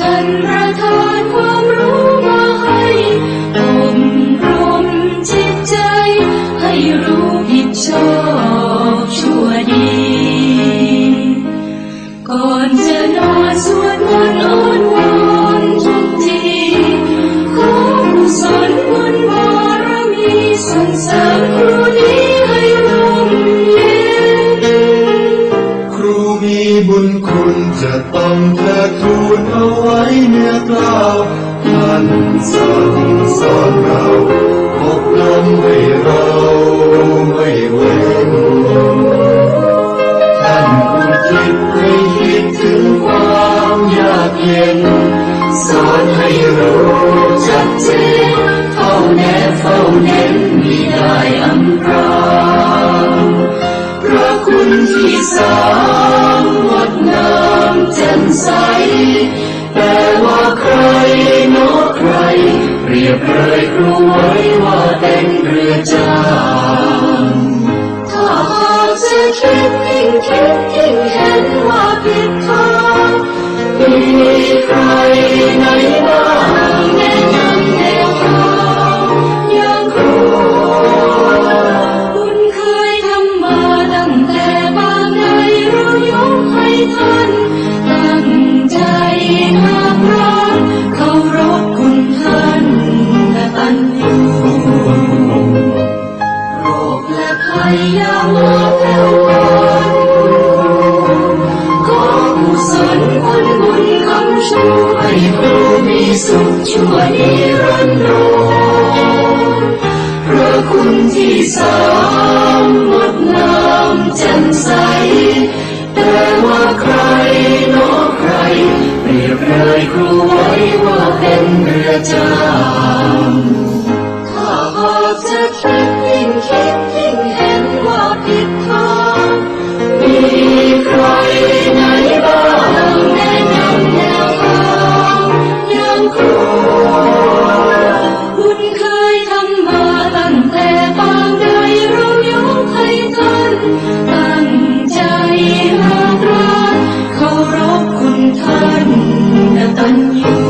ท่านประทานความรู้มาให้อบรมจิตใจ ให้รู้ผิดชอบชั่วดี ก่อนจะนอนสวดมนต์อ้อนวอนทุกทีขอกุศลบุญบารมีส่งเสริมครูนี้ บุญคุณจะต้องเทิดทูนเอาไว้เนื้อกล่าวท่านสั่งสอนเราอบรมให้เราไม่ ว่าใครเนาะใครเปรียบเลยครูไว้ว่าเป็นเรือจ้างถ้าหากจะคิดยิ่งคิดยิ่งเห็นว่าผิดทางมีใคร สุขชั่วนิรันดรพระคุณที่สา 恨意